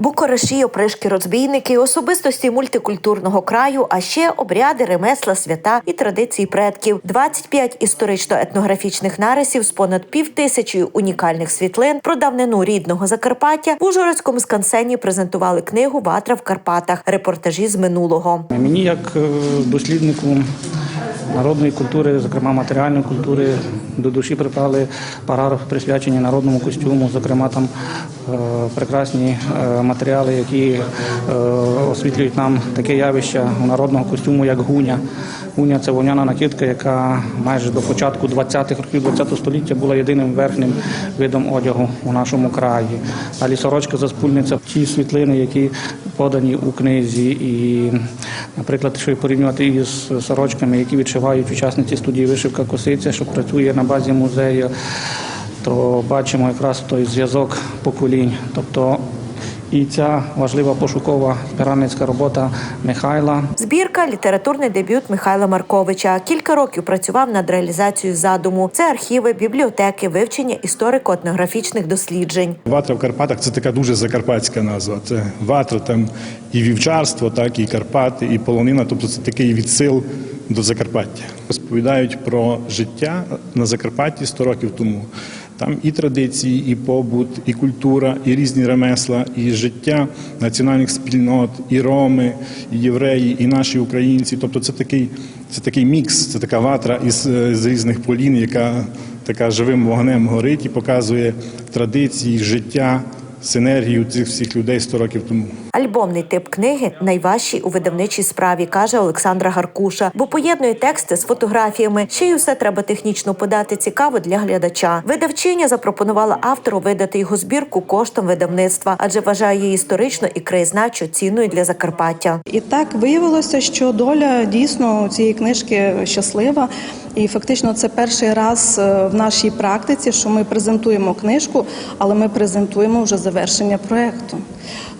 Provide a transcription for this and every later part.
Букореші, опришки, розбійники, особистості мультикультурного краю, а ще обряди, ремесла, свята і традиції предків. 25 історично-етнографічних нарисів з понад пів тисячі унікальних світлин про давнину рідного Закарпаття в Ужгородському скансені презентували книгу Ватра в Карпатах. Репортажі з минулого. Мені, як е, досліднику народної культури, зокрема матеріальної культури, до душі припали параграфи присвячені народному костюму, зокрема там е, прекрасні е, матеріали, які е, освітлюють нам таке явище народного костюму, як гуня. Гуня це вовняна накидка, яка майже до початку 20-х років ХХ століття була єдиним верхнім видом одягу у нашому краї. Далі сорочка заспульниця, ті світлини, які подані у книзі, і, наприклад, якщо порівнювати із сорочками, які відшивають учасниці студії вишивка косиця, що працює на базі музею, то бачимо якраз той зв'язок поколінь. Тобто і ця важлива пошукова збиральницька робота Михайла Збірка літературний дебют Михайла Марковича. Кілька років працював над реалізацією задуму. Це архіви, бібліотеки, вивчення історико-етнографічних досліджень. Ватра в Карпатах це така дуже закарпатська назва. Це ватра там і вівчарство, так і Карпати, і полонина. Тобто це такий відсил до Закарпаття. Розповідають про життя на Закарпатті 100 років тому. Там і традиції, і побут, і культура, і різні ремесла, і життя національних спільнот, і роми, і євреї, і наші українці. Тобто це такий, це такий мікс, це така ватра із з різних полін, яка така живим вогнем горить і показує традиції, життя, синергію цих всіх людей 100 років тому. Альбомний тип книги найважчий у видавничій справі, каже Олександра Гаркуша, бо поєднує тексти з фотографіями. Ще й усе треба технічно подати цікаво для глядача. Видавчиня запропонувала автору видати його збірку коштом видавництва, адже вважає її історично і краєзнавчо цінною для Закарпаття. І так виявилося, що доля дійсно цієї книжки щаслива. І фактично це перший раз е, в нашій практиці, що ми презентуємо книжку, але ми презентуємо вже завершення проєкту.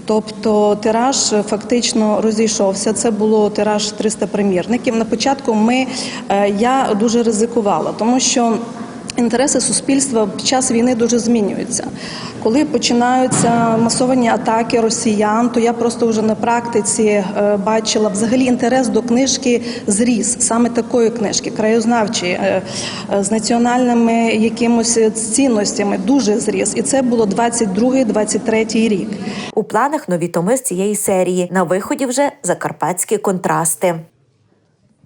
Тобто тираж фактично розійшовся. Це було тираж 300 примірників. На початку ми е, я дуже ризикувала, тому що. Інтереси суспільства під час війни дуже змінюються. Коли починаються масовані атаки росіян, то я просто вже на практиці е, бачила взагалі інтерес до книжки зріс, саме такої книжки, краєзнавчої, е, е, з національними якимось цінностями, дуже зріс. І це було 22-23 рік. У планах нові томи з цієї серії. На виході вже закарпатські контрасти.